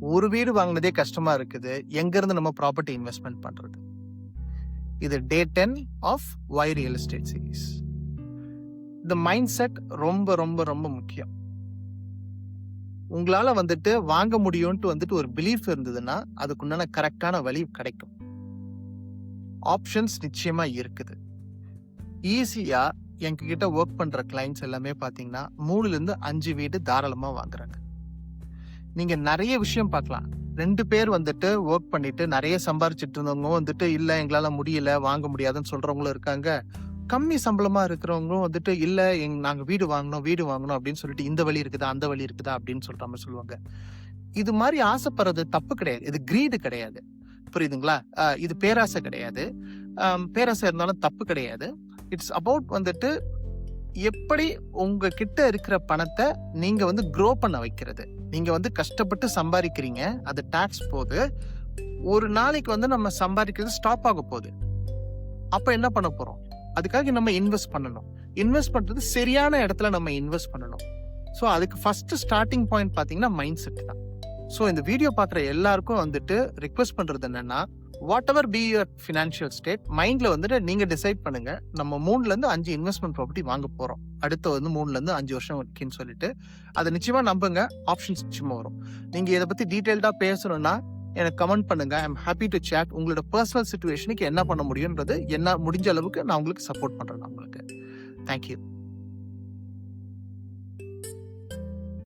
ஒரு வீடு வாங்கினதே கஷ்டமா இருக்குது. எங்கேருந்து நம்ம ப்ராப்பர்ட்டி இன்வெஸ்ட்மெண்ட் பண்றது? இது day ten of why real estate series இந்த மைண்ட் செட் ரொம்ப ரொம்ப ரொம்ப முக்கியம். உங்களால வந்துட்டு வாங்க முடியும்ட்டு வந்துட்டு ஒரு பிலீஃப் இருந்ததுன்னா அதுக்குண்டான கரெக்டான வழி கிடைக்கும். ஆப்ஷன்ஸ் நிச்சயமா இருக்குது. ஈஸியா எங்ககிட்ட ஒர்க் பண்ற கிளைண்ட்ஸ் எல்லாமே பாத்தீங்கன்னா மூணுல இருந்து அஞ்சு வீடு தாராளமா வாங்குறாங்க. நீங்க நிறைய விஷயம் பார்க்கலாம். ரெண்டு பேர் வந்துட்டு ஒர்க் பண்ணிட்டு நிறைய சம்பாரிச்சிட்டு இருந்தவங்க வந்துட்டு இல்ல எங்களால முடியல வாங்க முடியாதுன்னு சொல்றவங்களும் இருக்காங்க. கம்மி சம்பளமா இருக்கிறவங்களும் வந்துட்டு இல்ல எங் நாங்க வீடு வாங்கணும் வீடு வாங்கணும் அப்படின்னு சொல்லிட்டு இந்த வழி இருக்குதா அந்த வழி இருக்குதா? அப்படின்னு சொல்ற மாதிரி சொல்லுவாங்க. இது மாதிரி ஆசைப்படுறது தப்பு கிடையாது. இது கிரீடு கிடையாது. புரியுதுங்களா? இது பேராசை கிடையாது. பேராசை இருந்தாலும் தப்பு கிடையாது. இட்ஸ் அபவுட் வந்துட்டு எப்படி உங்ககிட்ட இருக்கிற பணத்தை நீங்க வந்து க்ரோ பண்ண வைக்கிறது? நீங்க வந்து கஷ்டப்பட்டு சம்பாதிக்கிறீங்க அது டாக்ஸ் போது ஒரு நாளைக்கு வந்து நம்ம சம்பாதிக்கிறது ஸ்டாப் ஆக போகுது. அப்ப என்ன பண்ண போறோம்? அதுக்காக நம்ம இன்வெஸ்ட் பண்ணணும். இன்வெஸ்ட் பண்றது சரியான இடத்துல நம்ம இன்வெஸ்ட் பண்ணணும். ஸோ அதுக்கு ஃபர்ஸ்ட் ஸ்டார்டிங் பாயிண்ட் பார்த்தீங்கன்னா மைண்ட் செட் தான். ஸோ இந்த வீடியோ பார்க்குற எல்லாருக்கும் வந்துட்டு ரிக்வெஸ்ட் பண்ணுறது என்னன்னா whatever be your financial state மைண்ட்ல வந்துட்டு நீங்க டிசைட் பண்ணுங்க. நம்ம மூணுலேருந்து அஞ்சு இன்வெஸ்ட்மெண்ட் ப்ராப்பர்ட்டி வாங்க போறோம். அடுத்து வந்து மூணுலேருந்து அஞ்சு வருஷம் இருக்குன்னு சொல்லிட்டு அதை நிச்சயமா நம்புங்க. ஆப்ஷன்ஸ் நிச்சயமா வரும். நீங்க இதை பத்தி டீட்டெயில்டாக பேசணும்னா எனக்கு கமெண்ட் பண்ணுங்க. ஐம் ஹாப்பி டு சேட் உங்களோட பர்சனல் சுச்சுவேஷனுக்கு என்ன பண்ண முடியுன்றது என்ன முடிஞ்ச அளவுக்கு நான் உங்களுக்கு சப்போர்ட் பண்றேன் நான் உங்களுக்கு. தேங்க்யூ